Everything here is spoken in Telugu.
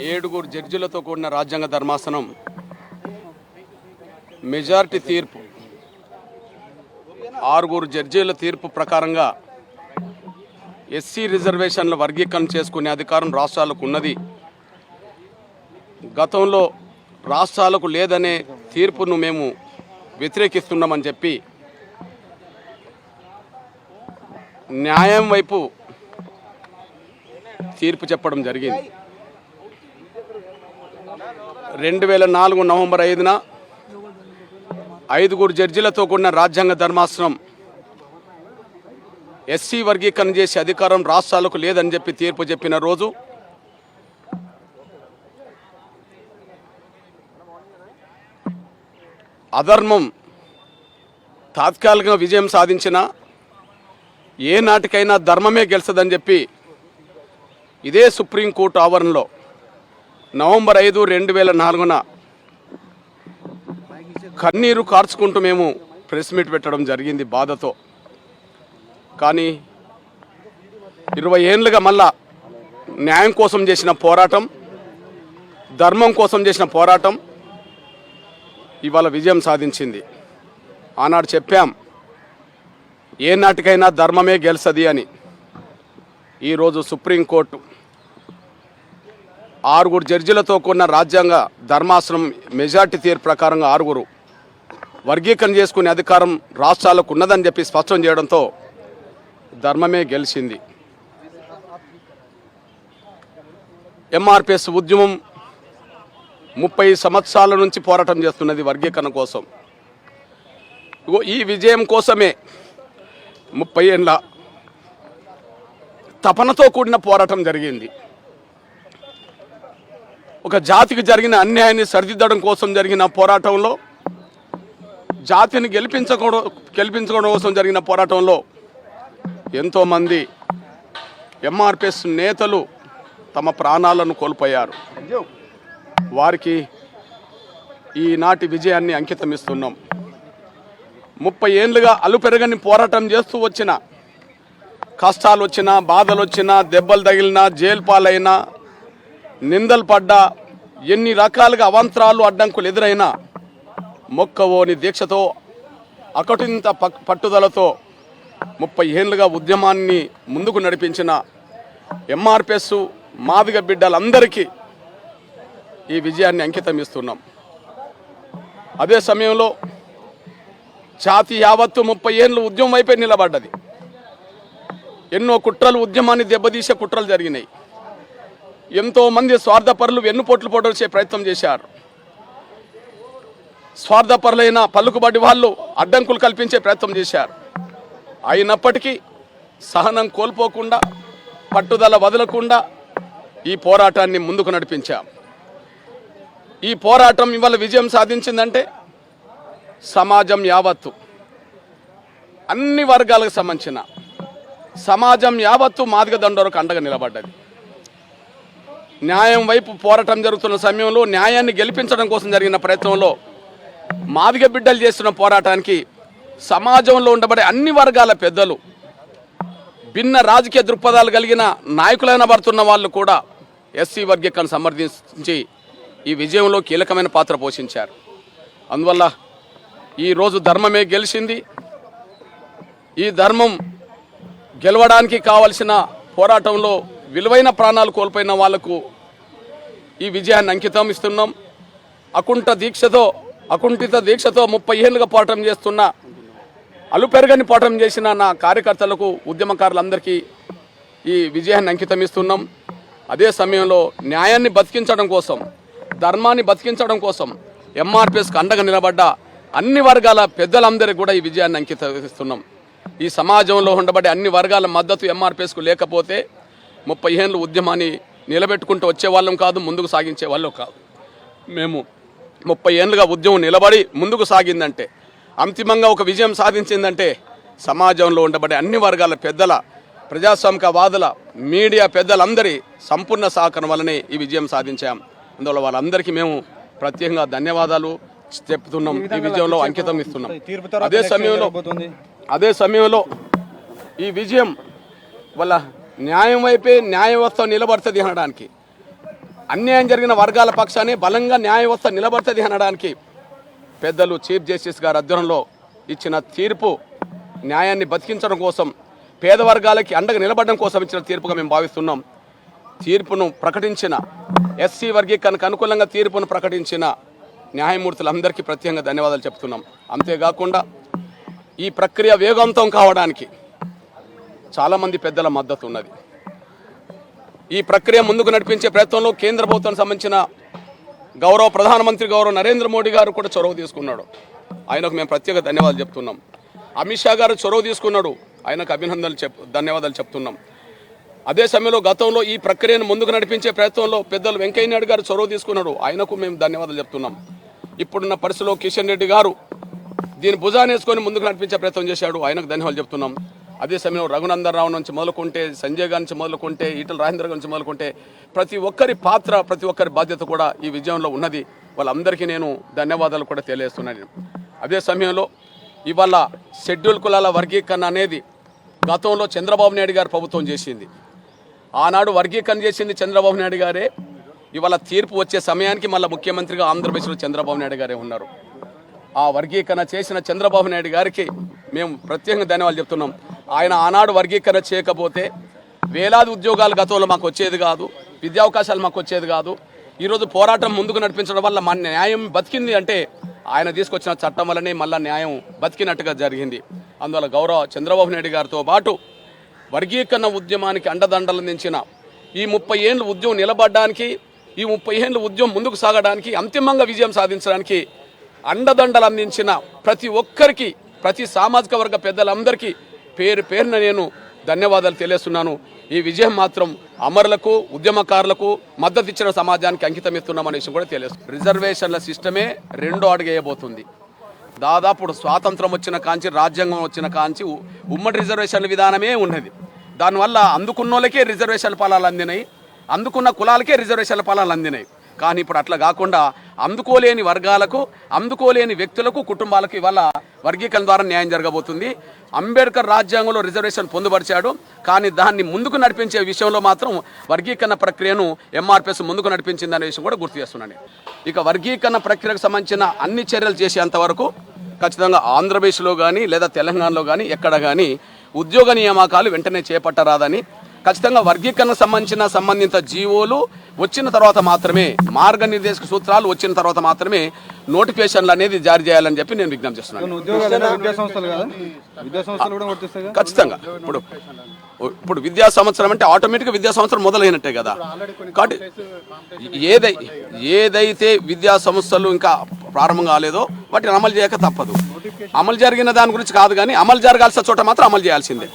ఏడుగురు జడ్జిలతో కూడిన రాజ్యాంగ ధర్మాసనం. మెజారిటీ తీర్పు. ఆరుగురు జడ్జీల తీర్పు ప్రకారంగా ఎస్సీ రిజర్వేషన్ల వర్గీకరణ చేసుకునే అధికారం రాష్ట్రాలకు ఉన్నది. గతంలో రాష్ట్రాలకు లేదనే తీర్పును మేము వ్యతిరేకిస్తున్నామని చెప్పి న్యాయం వైపు తీర్పు చెప్పడం జరిగింది. రెండు వేల నాలుగు నవంబర్ ఐదున ఐదుగురు జడ్జీలతో కూడిన రాజ్యాంగ ధర్మాసనం ఎస్సీ వర్గీకరణ చేసే అధికారం రాష్ట్రాలకు లేదని చెప్పి తీర్పు చెప్పిన రోజు అధర్మం తాత్కాలికంగా విజయం సాధించిన ఏ నాటికైనా ధర్మమే గెలుస్తుందని చెప్పి ఇదే సుప్రీంకోర్టు ఆవరణలో నవంబర్ ఐదు రెండు వేల నాలుగున కన్నీరు కార్చుకుంటూ మేము ప్రెస్ మీట్ పెట్టడం జరిగింది బాధతో. కానీ ఇరవై ఏళ్ళుగా మళ్ళా న్యాయం కోసం చేసిన పోరాటం ధర్మం కోసం చేసిన పోరాటం ఇవాళ విజయం సాధించింది. ఆనాడు చెప్పాం ఏ నాటికైనా ధర్మమే గెలుస్తుంది అని. ఈరోజు సుప్రీంకోర్టు ఆరుగురు జడ్జీలతో కూడిన రాజ్యాంగ ధర్మాసనం మెజార్టీ తీర్పు ప్రకారంగా ఆరుగురు వర్గీకరణ చేసుకునే అధికారం రాష్ట్రాలకు ఉన్నదని చెప్పి స్పష్టం చేయడంతో ధర్మమే గెలిచింది. ఎంఆర్పిఎస్ ఉద్యమం ముప్పై సంవత్సరాల నుంచి పోరాటం చేస్తున్నది వర్గీకరణ కోసం. ఈ విజయం కోసమే ముప్పై ఏళ్ళ తపనతో కూడిన పోరాటం జరిగింది. ఒక జాతికి జరిగిన అన్యాయాన్ని సరిదిద్దడం కోసం జరిగిన పోరాటంలో జాతిని గెలిపించకూడదు గెలిపించుకోవడం కోసం జరిగిన పోరాటంలో ఎంతోమంది ఎంఆర్పిఎస్ నేతలు తమ ప్రాణాలను కోల్పోయారు. వారికి ఈనాటి విజయాన్ని అంకితం ఇస్తున్నాం ముప్పై ఏళ్ళుగా అలుపెరగని పోరాటం చేస్తూ వచ్చిన కష్టాలు వచ్చినా బాధలు వచ్చినా దెబ్బలు తగిలినా జైలు పాలైనా నిందలు పడ్డా ఎన్ని రకాలుగా అవంతరాలు అడ్డంకులు ఎదురైనా మొక్కవోని దీక్షతో అకటింత పక్- పట్టుదలతో ముప్పై ఏళ్ళుగా ఉద్యమాన్ని ముందుకు నడిపించిన ఎంఆర్పిఎస్ మాదిగ బిడ్డలందరికీ ఈ విజయాన్ని అంకితం ఇస్తున్నాం. అదే సమయంలో జాతి యావత్తు ముప్పై ఏళ్ళు ఉద్యమం వైపే నిలబడ్డది. ఎన్నో కుట్రలు ఉద్యమాన్ని దెబ్బతీసే కుట్రలు జరిగినాయి. ఎంతో మంది స్వార్థపరులు వెన్నుపోట్లు పొడల్చే ప్రయత్నం చేశారు. స్వార్థపరులైన పలుకుబడి వాళ్ళు అడ్డంకులు కల్పించే ప్రయత్నం చేశారు. అయినప్పటికీ సహనం కోల్పోకుండా పట్టుదల వదలకుండా ఈ పోరాటాన్ని ముందుకు నడిపించాం. ఈ పోరాటం ఇవాళ విజయం సాధించిందంటే సమాజం యావత్తు అన్ని వర్గాలకు సంబంధించిన సమాజం యావత్తు మాదిగ దండోరకు అండగా నిలబడ్డది. న్యాయం వైపు పోరాటం జరుగుతున్న సమయంలో న్యాయాన్ని గెలిపించడం కోసం జరిగిన ప్రయత్నంలో మాదిగ బిడ్డలు చేస్తున్న పోరాటానికి సమాజంలో ఉండబడే అన్ని వర్గాల పెద్దలు భిన్న రాజకీయ దృక్పథాలు కలిగిన నాయకులైన పడుతున్న వాళ్ళు కూడా ఎస్సీ వర్గీకరణ సమర్థించి ఈ విజయంలో కీలకమైన పాత్ర పోషించారు. అందువల్ల ఈరోజు ధర్మమే గెలిచింది. ఈ ధర్మం గెలవడానికి కావలసిన పోరాటంలో విలువైన ప్రాణాలు కోల్పోయిన వాళ్ళకు ఈ విజయాన్ని అంకితం ఇస్తున్నాం. అకుంఠ దీక్షతో అకుంఠిత దీక్షతో ముప్పై ఏళ్ళుగా పోరాటం చేస్తున్న అలుపెరగని పోరాటం చేసిన నా కార్యకర్తలకు ఉద్యమకారులందరికీ ఈ విజయాన్ని అంకితం ఇస్తున్నాం. అదే సమయంలో న్యాయాన్ని బతికించడం కోసం ధర్మాన్ని బతికించడం కోసం ఎంఆర్పిఎస్కి అండగా నిలబడ్డ అన్ని వర్గాల పెద్దలందరికీ కూడా ఈ విజయాన్ని అంకితం ఇస్తున్నాం. ఈ సమాజంలో ఉండబడే అన్ని వర్గాల మద్దతు ఎంఆర్పిఎస్కు లేకపోతే ముప్పై ఏళ్ళు ఉద్యమాన్ని నిలబెట్టుకుంటూ వచ్చేవాళ్ళం కాదు ముందుకు సాగించే వాళ్ళం కాదు. మేము ముప్పై ఏళ్ళుగా ఉద్యమం నిలబడి ముందుకు సాగిందంటే అంతిమంగా ఒక విజయం సాధించిందంటే సమాజంలో ఉండబడే అన్ని వర్గాల పెద్దల ప్రజాస్వామిక వాదుల మీడియా పెద్దలందరి సంపూర్ణ సహకారం వల్లనే ఈ విజయం సాధించాం. అందువల్ల వాళ్ళందరికీ మేము ప్రత్యేకంగా ధన్యవాదాలు చెప్తున్నాం. ఈ విజయంలో అంకితం ఇస్తున్నాం. అదే సమయంలో? అదే సమయంలో ఈ విజయం వల్ల న్యాయం వైపే న్యాయ వ్యవస్థ నిలబడుతుంది అనడానికి. అన్యాయం జరిగిన వర్గాల పక్షాన్ని బలంగా న్యాయ వ్యవస్థ నిలబడుతుంది అనడానికి పెద్దలు చీఫ్ జస్టిస్ గారి అధ్వర్యంలో ఇచ్చిన తీర్పు న్యాయాన్ని బతికించడం కోసం పేద వర్గాలకి అండగా నిలబడడం కోసం ఇచ్చిన తీర్పుగా మేము భావిస్తున్నాం. తీర్పును ప్రకటించిన ఎస్సీ వర్గీకరణకు అనుకూలంగా తీర్పును ప్రకటించిన న్యాయమూర్తులందరికీ ప్రత్యేకంగా ధన్యవాదాలు చెప్తున్నాం. అంతేకాకుండా ఈ ప్రక్రియ వేగవంతం కావడానికి చాలామంది పెద్దల మద్దతు ఉన్నది. ఈ ప్రక్రియ ముందుకు నడిపించే ప్రయత్నంలో కేంద్ర ప్రభుత్వానికి సంబంధించిన గౌరవ ప్రధానమంత్రి గౌరవ నరేంద్ర మోడీ గారు కూడా చొరవ తీసుకున్నాడు. ఆయనకు మేము ప్రత్యేక ధన్యవాదాలు చెప్తున్నాం. అమిత్ షా గారు చొరవ తీసుకున్నాడు. ఆయనకు అభినందనలు చెప్ ధన్యవాదాలు చెప్తున్నాం. అదే సమయంలో గతంలో ఈ ప్రక్రియను ముందుకు నడిపించే ప్రయత్నంలో పెద్దలు వెంకయ్య నాయుడు గారు చొరవ తీసుకున్నాడు. ఆయనకు మేము ధన్యవాదాలు చెప్తున్నాం. ఇప్పుడున్న పరిస్థితిలో కిషన్ రెడ్డి గారు దీని భుజాన్ని వేసుకొని ముందుకు నడిపించే ప్రయత్నం చేశాడు. ఆయనకు ధన్యవాదాలు చెప్తున్నాం. అదే సమయంలో రఘునందన్ రావు నుంచి మొదలుకుంటే సంజయ్ గారి నుంచి మొదలుకుంటే ఈటల రాజేంద్ర గారి నుంచి మొదలుకుంటే ప్రతి ఒక్కరి పాత్ర ప్రతి ఒక్కరి బాధ్యత కూడా ఈ విజయంలో ఉన్నది. వాళ్ళందరికీ నేను ధన్యవాదాలు కూడా తెలియజేస్తున్నాను. అదే సమయంలో ఇవాళ షెడ్యూల్ కులాల వర్గీకరణ అనేది గతంలో చంద్రబాబు నాయుడు గారు ప్రభుత్వం చేసింది. ఆనాడు వర్గీకరణ చేసింది చంద్రబాబు నాయుడు గారే. ఇవాళ తీర్పు వచ్చే సమయానికి మళ్ళీ ముఖ్యమంత్రిగా ఆంధ్రప్రదేశ్లో చంద్రబాబు నాయుడు గారే ఉన్నారు. ఆ వర్గీకరణ చేసిన చంద్రబాబు నాయుడు గారికి మేము ప్రత్యేకంగా ధన్యవాదాలు చెప్తున్నాం. ఆయన ఆనాడు వర్గీకరణ చేయకపోతే వేలాది ఉద్యోగాలు గతంలో మాకు వచ్చేది కాదు విద్యా అవకాశాలు మాకు వచ్చేది కాదు. ఈరోజు పోరాటం ముందుకు నడిపించడం వల్ల మన న్యాయం బతికింది అంటే ఆయన తీసుకొచ్చిన చట్టం వల్లనే మళ్ళా న్యాయం బతికినట్టుగా జరిగింది. అందువల్ల గౌరవ చంద్రబాబు నాయుడు గారితో పాటు వర్గీకరణ ఉద్యమానికి అండదండలు అందించిన ఈ ముప్పై ఏళ్ళు ఉద్యమం నిలబడడానికి ఈ ముప్పై ఏళ్ళు ఉద్యమం ముందుకు సాగడానికి అంతిమంగా విజయం సాధించడానికి అండదండలు అందించిన ప్రతి ఒక్కరికి ప్రతి సామాజిక వర్గ పెద్దలందరికీ పేరు పేరున నేను ధన్యవాదాలు తెలియస్తున్నాను ఈ విజయం మాత్రం అమరులకు ఉద్యమకారులకు మద్దతు ఇచ్చిన సమాజానికి అంకితం ఇస్తున్నామనే విషయం కూడా తెలియదు రిజర్వేషన్ల సిస్టమే రెండో అడుగేయబోతుంది. దాదాపు స్వాతంత్రం వచ్చిన కాంచి రాజ్యాంగం వచ్చిన కాంచి ఉమ్మడి రిజర్వేషన్ల విధానమే ఉన్నది. దానివల్ల అందుకున్న వాళ్ళకే రిజర్వేషన్ల ఫలాలు అందినాయి. అందుకున్న కులాలకే రిజర్వేషన్ల ఫలాలు అందినాయి. కానీ ఇప్పుడు అట్లా కాకుండా అందుకోలేని వర్గాలకు అందుకోలేని వ్యక్తులకు కుటుంబాలకు ఇవాళ వర్గీకరణ ద్వారా న్యాయం జరగబోతుంది. అంబేద్కర్ రాజ్యాంగంలో రిజర్వేషన్ పొందుపరిచాడు. కానీ దాన్ని ముందుకు నడిపించే విషయంలో మాత్రం వర్గీకరణ ప్రక్రియను ఎంఆర్పిఎస్ ముందుకు నడిపించింది అనే విషయం కూడా గుర్తు చేస్తున్నాను ఇక వర్గీకరణ ప్రక్రియకు సంబంధించిన అన్ని చర్యలు చేసేంత వరకు ఖచ్చితంగా ఆంధ్రప్రదేశ్లో కానీ లేదా తెలంగాణలో కానీ ఎక్కడ కానీ ఉద్యోగ నియామకాలు వెంటనే చేపట్టరాదని ఖచ్చితంగా వర్గీకరణ సంబంధించిన సంబంధిత జీవోలు వచ్చిన తర్వాత మాత్రమే మార్గనిర్దేశక సూత్రాలు వచ్చిన తర్వాత మాత్రమే నోటిఫికేషన్లు అనేది జారీ చేయాలని చెప్పి నేను విజ్ఞప్తి చేస్తున్నాను. ఖచ్చితంగా. ఇప్పుడు ఇప్పుడు విద్యా సంవత్సరం అంటే ఆటోమేటిక్గా విద్యా సంవత్సరం మొదలైనట్టే కదా. కాబట్టి ఏదై ఏదైతే విద్యా సంస్థలు ఇంకా ప్రారంభం కాలేదో వాటిని అమలు చేయక తప్పదు. అమలు జరిగిన దాని గురించి కాదు కానీ అమలు జరగాల్సిన చోట మాత్రం అమలు చేయాల్సిందే.